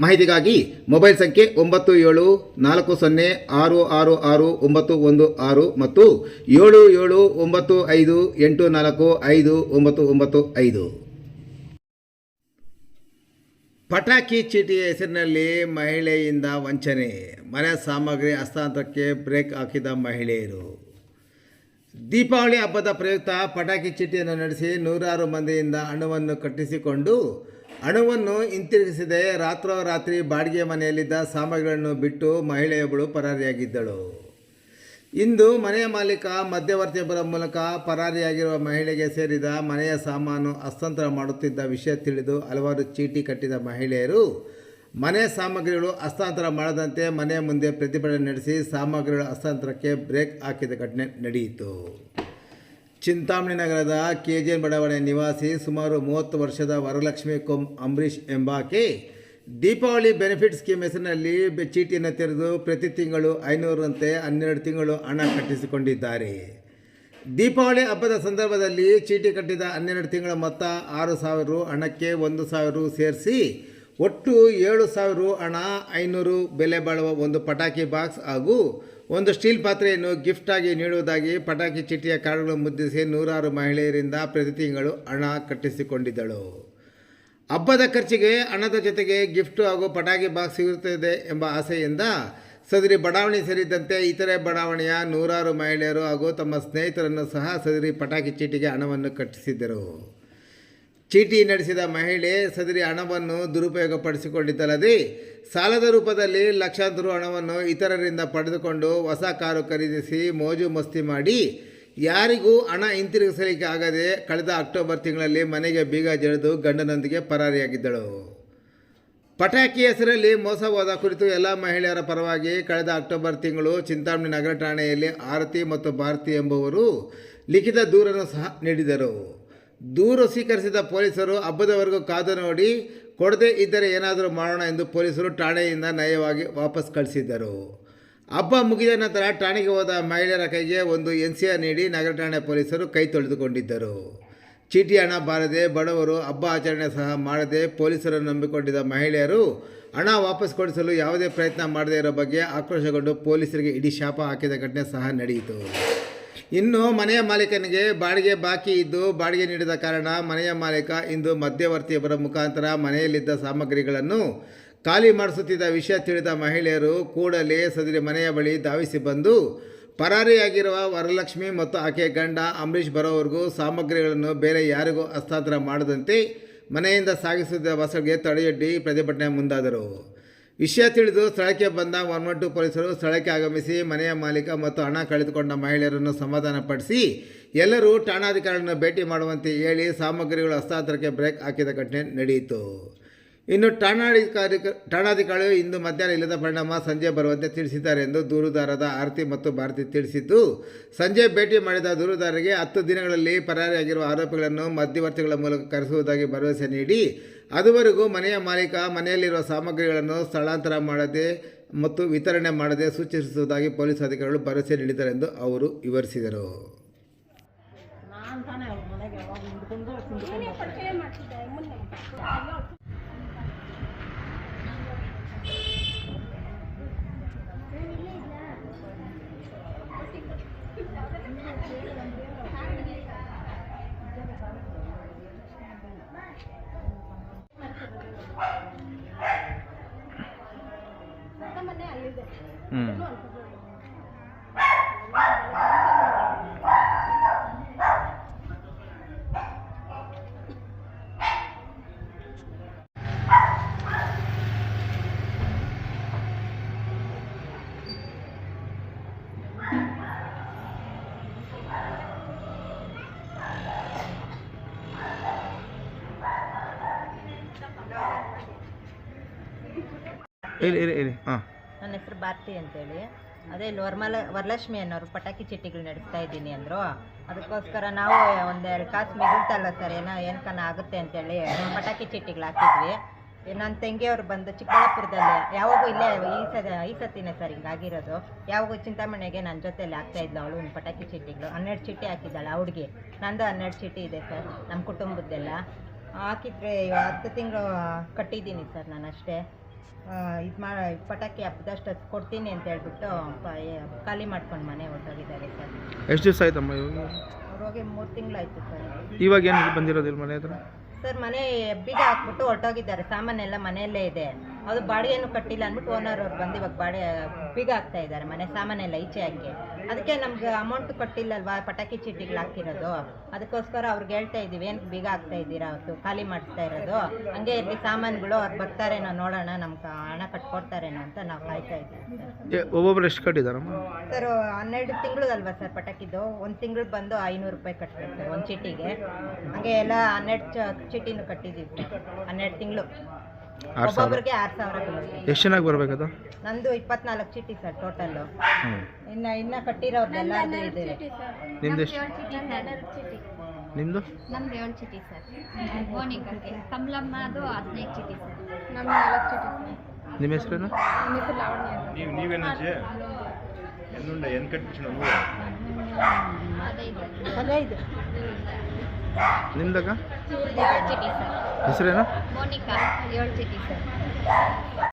ಮಾಹಿತಿಗಾಗಿ ಮೊಬೈಲ್ ಸಂಖ್ಯೆ ಒಂಬತ್ತು ಏಳು ನಾಲ್ಕು ಸೊನ್ನೆ ಆರು ಆರು ಆರು ಒಂಬತ್ತು ಒಂದು ಆರು ಮತ್ತು ಏಳು ಏಳು ಒಂಬತ್ತು ಐದು ಎಂಟು ನಾಲ್ಕು ಐದು ಒಂಬತ್ತು ಒಂಬತ್ತು ಐದು. ಪಟಾಕಿ ಚೀಟಿಯ ಹೆಸರಿನಲ್ಲಿ ಮಹಿಳೆಯಿಂದ ವಂಚನೆ. ಮನೆ ಸಾಮಗ್ರಿ ಹಸ್ತಾಂತರಕ್ಕೆ ಬ್ರೇಕ್ ಹಾಕಿದ ಮಹಿಳೆಯರು. ದೀಪಾವಳಿ ಹಬ್ಬದ ಪ್ರಯುಕ್ತ ಪಟಾಕಿ ಚೀಟಿಯನ್ನು ನಡೆಸಿ ನೂರಾರು ಮಂದಿಯಿಂದ ಹಣವನ್ನು ಕಟ್ಟಿಸಿಕೊಂಡು ಹಣವನ್ನು ಹಿಂತಿರುಗಿಸದೆ ರಾತ್ರೋರಾತ್ರಿ ಬಾಡಿಗೆ ಮನೆಯಲ್ಲಿದ್ದ ಸಾಮಗ್ರಿಗಳನ್ನು ಬಿಟ್ಟು ಮಹಿಳೆಯೊಬ್ಬಳು ಪರಾರಿಯಾಗಿದ್ದಳು. ಇಂದು ಮನೆಯ ಮಾಲೀಕ, ಮಧ್ಯವರ್ತಿಯೊಬ್ಬರ ಮೂಲಕ ಪರಾರಿಯಾಗಿರುವ ಮಹಿಳೆಗೆ ಸೇರಿದ ಮನೆಯ ಸಾಮಾನು ಹಸ್ತಾಂತರ ಮಾಡುತ್ತಿದ್ದ ವಿಷಯ ತಿಳಿದು ಹಲವಾರು ಚೀಟಿ ಕಟ್ಟಿದ ಮಹಿಳೆಯರು, ಮನೆ ಸಾಮಗ್ರಿಗಳು ಹಸ್ತಾಂತರ ಮಾಡದಂತೆ ಮನೆಯ ಮುಂದೆ ಪ್ರತಿಭಟನೆ ನಡೆಸಿ ಸಾಮಗ್ರಿಗಳ ಹಸ್ತಾಂತರಕ್ಕೆ ಬ್ರೇಕ್ ಹಾಕಿದ ಘಟನೆ ನಡೆಯಿತು. ಚಿಂತಾಮಣಿ ನಗರದ ಕೆ ಜಿ ಬಡಾವಣೆ ನಿವಾಸಿ ಸುಮಾರು ಮೂವತ್ತು ವರ್ಷದ ವರಲಕ್ಷ್ಮಿ ಕೊಂ ಅಂಬರೀಷ್ ಎಂಬಾಕೆ ದೀಪಾವಳಿ ಬೆನಿಫಿಟ್ ಸ್ಕೀಮ್ ಹೆಸರಿನಲ್ಲಿ ಚೀಟಿಯನ್ನು ತೆರೆದು ಪ್ರತಿ ತಿಂಗಳು ಐನೂರರಂತೆ ಹನ್ನೆರಡು ತಿಂಗಳು ಹಣ ಕಟ್ಟಿಸಿಕೊಂಡಿದ್ದಾರೆ. ದೀಪಾವಳಿ ಹಬ್ಬದ ಸಂದರ್ಭದಲ್ಲಿ ಚೀಟಿ ಕಟ್ಟಿದ ಹನ್ನೆರಡು ತಿಂಗಳ ಮೊತ್ತ ಆರು ಸಾವಿರ ಹಣಕ್ಕೆ ಒಂದು ಸಾವಿರ ಸೇರಿಸಿ ಒಟ್ಟು ಏಳು ಸಾವಿರ ಹಣ ಐನೂರು ಬೆಲೆ ಬಾಳುವ ಒಂದು ಪಟಾಕಿ ಬಾಕ್ಸ್ ಹಾಗೂ ಒಂದು ಸ್ಟೀಲ್ ಪಾತ್ರೆಯನ್ನು ಗಿಫ್ಟಾಗಿ ನೀಡುವುದಾಗಿ ಪಟಾಕಿ ಚೀಟಿಯ ಕಾರ್ಡ್ಗಳನ್ನು ಮುದ್ರಿಸಿ ನೂರಾರು ಮಹಿಳೆಯರಿಂದ ಪ್ರತಿ ತಿಂಗಳು ಹಣ ಕಟ್ಟಿಸಿಕೊಂಡಿದ್ದಳು. ಹಬ್ಬದ ಖರ್ಚಿಗೆ ಹಣದ ಜೊತೆಗೆ ಗಿಫ್ಟು ಹಾಗೂ ಪಟಾಕಿ ಬಾಕ್ಸ್ ಸಿಗುತ್ತದೆ ಎಂಬ ಆಸೆಯಿಂದ ಸದರಿ ಬಡಾವಣೆ ಸೇರಿದಂತೆ ಇತರೆ ಬಡಾವಣೆಯ ನೂರಾರು ಮಹಿಳೆಯರು ಹಾಗೂ ತಮ್ಮ ಸ್ನೇಹಿತರನ್ನು ಸಹ ಸದರಿ ಪಟಾಕಿ ಚೀಟಿಗೆ ಹಣವನ್ನು ಕಟ್ಟಿಸಿದ್ದರು. ಚೀಟಿ ನಡೆಸಿದ ಮಹಿಳೆ ಸದರಿ ಹಣವನ್ನು ದುರುಪಯೋಗಪಡಿಸಿಕೊಂಡಿದ್ದಲ್ಲದೆ ಸಾಲದ ರೂಪದಲ್ಲಿ ಲಕ್ಷಾಂತರ ಹಣವನ್ನು ಇತರರಿಂದ ಪಡೆದುಕೊಂಡು ಹೊಸ ಕಾರು ಖರೀದಿಸಿ ಮೋಜು ಮಸ್ತಿ ಮಾಡಿ ಯಾರಿಗೂ ಹಣ ಹಿಂತಿರುಗಿಸಲಿಕ್ಕೆ ಆಗದೆ ಕಳೆದ ಅಕ್ಟೋಬರ್ ತಿಂಗಳಲ್ಲಿ ಮನೆಗೆ ಬೀಗ ಜಡಿದು ಗಂಡನೊಂದಿಗೆ ಪರಾರಿಯಾಗಿದ್ದಳು. ಪಟಾಕಿ ಹೆಸರಲ್ಲಿ ಮೋಸ ಹೋದ ಕುರಿತು ಎಲ್ಲ ಮಹಿಳೆಯರ ಪರವಾಗಿ ಕಳೆದ ಅಕ್ಟೋಬರ್ ತಿಂಗಳು ಚಿಂತಾಮಣಿ ನಗರ ಠಾಣೆಯಲ್ಲಿ ಆರತಿ ಮತ್ತು ಭಾರತಿ ಎಂಬುವರು ಲಿಖಿತ ದೂರನ್ನು ಸಹ ನೀಡಿದರು. ದೂರು ಸ್ವೀಕರಿಸಿದ ಪೊಲೀಸರು ಹಬ್ಬದವರೆಗೂ ಕಾದು ನೋಡಿ ಕೊಡದೇ ಇದ್ದರೆ ಏನಾದರೂ ಮಾಡೋಣ ಎಂದು ಪೊಲೀಸರು ಠಾಣೆಯಿಂದ ನಯವಾಗಿ ವಾಪಸ್ ಕಳಿಸಿದ್ದರು. ಹಬ್ಬ ಮುಗಿದ ನಂತರ ಠಾಣೆಗೆ ಹೋದ ಮಹಿಳೆಯರ ಕೈಗೆ ಒಂದು ಎನ್ ಸಿ ಆರ್ ನೀಡಿ ನಗರ ಠಾಣೆ ಪೊಲೀಸರು ಕೈ ತೊಳೆದುಕೊಂಡಿದ್ದರು. ಚೀಟಿ ಹಣ ಬಾರದೆ ಬಡವರು ಹಬ್ಬ ಆಚರಣೆ ಸಹ ಮಾಡದೆ ಪೊಲೀಸರನ್ನು ನಂಬಿಕೊಂಡಿದ್ದ ಮಹಿಳೆಯರು ಹಣ ವಾಪಸ್ ಕೊಡಿಸಲು ಯಾವುದೇ ಪ್ರಯತ್ನ ಮಾಡದೇ ಇರೋ ಬಗ್ಗೆ ಆಕ್ರೋಶಗೊಂಡು ಪೊಲೀಸರಿಗೆ ಇಡೀ ಶಾಪ ಹಾಕಿದ ಘಟನೆ ಸಹ ನಡೆಯಿತು. ಇನ್ನು ಮನೆಯ ಮಾಲೀಕನಿಗೆ ಬಾಡಿಗೆ ಬಾಕಿ ಇದ್ದು ಬಾಡಿಗೆ ನೀಡಿದ ಕಾರಣ ಮನೆಯ ಮಾಲೀಕ ಇಂದು ಮಧ್ಯವರ್ತಿಯೊಬ್ಬರ ಮುಖಾಂತರ ಮನೆಯಲ್ಲಿದ್ದ ಸಾಮಗ್ರಿಗಳನ್ನು ಖಾಲಿ ಮಾಡಿಸುತ್ತಿದ್ದ ವಿಷಯ ತಿಳಿದ ಮಹಿಳೆಯರು ಕೂಡಲೇ ಸದರಿ ಮನೆಯ ಬಳಿ ಧಾವಿಸಿ ಬಂದು ಪರಾರಿಯಾಗಿರುವ ವರಲಕ್ಷ್ಮಿ ಮತ್ತು ಆಕೆ ಗಂಡ ಅಂಬರೀಷ್ ಬರೋವರೆಗೂ ಸಾಮಗ್ರಿಗಳನ್ನು ಬೇರೆ ಯಾರಿಗೂ ಹಸ್ತಾಂತರ ಮಾಡದಂತೆ ಮನೆಯಿಂದ ಸಾಗಿಸುತ್ತಿದ್ದ ಬಸ್ಗಳಿಗೆ ತಡೆಯೊಡ್ಡಿ ಪ್ರತಿಭಟನೆ ಮುಂದಾದರು. ವಿಷಯ ತಿಳಿದು ಸ್ಥಳಕ್ಕೆ ಬಂದ ಒನ್ ಒನ್ ಟು ಪೊಲೀಸರು ಸ್ಥಳಕ್ಕೆ ಆಗಮಿಸಿ ಮನೆಯ ಮಾಲೀಕ ಮತ್ತು ಹಣ ಕಳೆದುಕೊಂಡ ಮಹಿಳೆಯರನ್ನು ಸಮಾಧಾನಪಡಿಸಿ ಎಲ್ಲರೂ ಠಾಣಾಧಿಕಾರಿಯನ್ನು ಭೇಟಿ ಮಾಡುವಂತೆ ಹೇಳಿ ಸಾಮಗ್ರಿಗಳ ಹಸ್ತಾಂತರಕ್ಕೆ ಬ್ರೇಕ್ ಹಾಕಿದ ಘಟನೆ ನಡೆಯಿತು. ಇನ್ನು ಠಾಣಾಧಿಕಾರಿ ಠಾಣಾಧಿಕಾರಿಗಳು ಇಂದು ಮಧ್ಯಾಹ್ನ ಇಲ್ಲದ ಪರಿಣಾಮ ಸಂಜೆ ಬರುವಂತೆ ತಿಳಿಸಿದ್ದಾರೆ ಎಂದು ದೂರುದಾರದ ಆರತಿ ಮತ್ತು ಭಾರತಿ ತಿಳಿಸಿದ್ದು ಸಂಜೆ ಭೇಟಿ ಮಾಡಿದ ದೂರುದಾರರಿಗೆ ಹತ್ತು ದಿನಗಳಲ್ಲಿ ಪರಾರಿಯಾಗಿರುವ ಆರೋಪಿಗಳನ್ನು ಮಧ್ಯವರ್ತಿಗಳ ಮೂಲಕ ಕರೆಸುವುದಾಗಿ ಭರವಸೆ ನೀಡಿ ಅದುವರೆಗೂ ಮನೆಯ ಮಾಲೀಕ ಮನೆಯಲ್ಲಿರುವ ಸಾಮಗ್ರಿಗಳನ್ನು ಸ್ಥಳಾಂತರ ಮಾಡದೆ ಮತ್ತು ವಿತರಣೆ ಮಾಡದೆ ಸೂಚಿಸುವುದಾಗಿ ಪೊಲೀಸ್ ಅಧಿಕಾರಿಗಳು ಭರವಸೆ ನೀಡಿದ್ದಾರೆ ಎಂದು ಅವರು ವಿವರಿಸಿದರು. Mm. ಹಾಂ. ನನ್ನ ಹೆಸರು ಭಾರತಿ ಅಂತೇಳಿ. ಅದೇ ಇಲ್ಲಿ ವರಮಲ, ವರಲಕ್ಷ್ಮಿ ಅನ್ನೋರು ಪಟಾಕಿ ಚಿಟ್ಟಿಗಳು ನಡೆಸ್ತಾ ಇದ್ದೀನಿ ಅಂದರು. ಅದಕ್ಕೋಸ್ಕರ ನಾವು ಒಂದೆರಡು ಕಾಸು ಮಿಗಿಲ್ತಲ್ಲ ಸರ್, ಏನೋ ಏನಕನ ಆಗುತ್ತೆ ಅಂತೇಳಿ ಪಟಾಕಿ ಚಿಟ್ಟಿಗಳು ಹಾಕಿದ್ವಿ. ನನ್ನ ತಂಗಿಯವರು ಬಂದು ಚಿಕ್ಕಬಳ್ಳಾಪುರದಲ್ಲಿ, ಯಾವಾಗೂ ಇಲ್ಲೇ ಈ ಸದ ಈ ಸತಿನೇ ಸರ್ ಹಿಂಗಾಗಿರೋದು. ಯಾವಾಗೂ ಚಿಂತಾಮಣೆಗೆ ನನ್ನ ಜೊತೆಲಿ ಆಗ್ತಾ ಇದ್ಲು ಅವಳು, ಒಂದು ಪಟಾಕಿ ಚೀಟಿಗಳು. ಹನ್ನೆರಡು ಚೀಟಿ ಹಾಕಿದ್ದಾಳೆ, ಆ ಹುಡುಗಿ. ನಂದು ಹನ್ನೆರಡು ಚೀಟಿ ಇದೆ ಸರ್, ನಮ್ಮ ಕುಟುಂಬದ್ದೆಲ್ಲ. ಹಾಕಿದ್ರೆ ಹತ್ತು ತಿಂಗಳು ಕಟ್ಟಿದ್ದೀನಿ ಸರ್ ನಾನು ಅಷ್ಟೇ ಇದು ಮಾ ಪಟಾಕಿ ಹಬ್ಬದಷ್ಟು ಕೊಡ್ತೀನಿ ಅಂತ ಹೇಳ್ಬಿಟ್ಟು ಖಾಲಿ ಮಾಡ್ಕೊಂಡು ಮನೆ ಹೊರಟೋಗಿದ್ದಾರೆ ಸರ್. ಎಷ್ಟು ದಿವಸ ಆಯ್ತಮ್ಮ ಇವಾಗ? ಅವ್ರಿಗೆ ಹೋಗಿ ಮೂರು ತಿಂಗಳಾಯ್ತು ಸರ್. ಇವಾಗ ಏನು ಬಂದಿರೋದಿಲ್ಲ ಮನೆ ಹತ್ರ? ಸರ್ ಮನೆ ಬೀಗ ಹಾಕ್ಬಿಟ್ಟು ಹೊರಟೋಗಿದ್ದಾರೆ. ಸಾಮಾನೆಲ್ಲ ಮನೆಯಲ್ಲೇ ಇದೆ. ಅದು ಬಾಡಿಗೆನೂ ಕಟ್ಟಿಲ್ಲ ಅಂದ್ಬಿಟ್ಟು ಓನರ್ ಅವ್ರು ಬಂದು ಇವಾಗ ಬಾಡಿ ಬೀಗ ಹಾಕ್ತಾ ಇದ್ದಾರೆ ಮನೆ ಸಾಮಾನೆಲ್ಲ ಈಚೆ ಹಾಕಿ. ಅದಕ್ಕೆ ನಮ್ಗೆ ಅಮೌಂಟ್ ಕೊಟ್ಟಿಲ್ಲಲ್ವಾ ಪಟಾಕಿ ಚೀಟಿಗಳು ಹಾಕಿರೋದು. ಅದಕ್ಕೋಸ್ಕರ ಅವ್ರಿಗೆ ಹೇಳ್ತಾ ಇದ್ದೀವಿ ಏನು ಬೀಗ ಹಾಕ್ತಾ ಇದ್ದೀರಾ? ಅವತ್ತು ಖಾಲಿ ಮಾಡಿಸ್ತಾ ಇರೋದು. ಹಂಗೆ ಇರಲಿ ಸಾಮಾನುಗಳು ಅವ್ರು ಬರ್ತಾರೇನೋ ನೋಡೋಣ ನಮ್ಗೆ ಹಣ ಕಟ್ಕೊಡ್ತಾರೇನೋ ಅಂತ ನಾವು ಕಾಯ್ತಾ ಇದ್ದೀವಿ. ಒಬ್ಬೊಬ್ರು ಎಷ್ಟು ಕಟ್ಟಿದಾರಮ್ಮ? ಸರ್ ಹನ್ನೆರಡು ತಿಂಗಳು ಅಲ್ವಾ ಸರ್ ಪಟಾಕಿದ್ದು ಒಂದು ತಿಂಗಳು ಬಂದು ಐನೂರು ರೂಪಾಯಿ ಕಟ್ಬೇಕು ಸರ್ ಒಂದು ಚೀಟಿಗೆ. ಹಂಗೆ ಎಲ್ಲ ಹನ್ನೆರಡು ಚೀಟಿನೂ ಕಟ್ಟಿದ್ದೀವಿ ಸರ್ ಹನ್ನೆರಡು ತಿಂಗಳು. ಆರು ಸಾವಿರ. ಆರು ಸಾವಿರ ಬೀಳುತ್ತೆ. ಎಷ್ಟು ಚೆನ್ನಾಗಿ ಬರಬೇಕದು? ನಂದು ಇಪ್ಪತ್ನಾಲ್ಕು ಚೀಟಿ ಸರ್ ಟೋಟಲ್ಲು ಹ್ಞೂ ಇನ್ನು ಇನ್ನು ಕಟ್ಟಿರೋರ್ದೆಲ್ಲರದು ಇದೆ. ನಿಮ್ದು ಎಷ್ಟು? ನಿಮ್ಮದು ನಮ್ದು? ಏಳು ಚೀಟಿ ಸರ್. ಮೋನಿಕಕ್ಕೆ ಕಮಲಮ್ಮ ಅದು ಹದಿನೈದು ಚೀಟಿ ಸರ್. ನಮ್ಮ ನಾಲ್ಕು ಚೀಟಿ ಸರ್. ನಿಮ್ಮ ಹೆಸರೇನು? ನೀವು ಹೆಸರು ಅದೇ ಇದೆ ಹದಿನೈದು. ನಿಮ್ದಾಗ ಹೆಸರೇನು? ಮೋನಿಕಾ ಏಳು ಚೀಟಿ ಸರ್.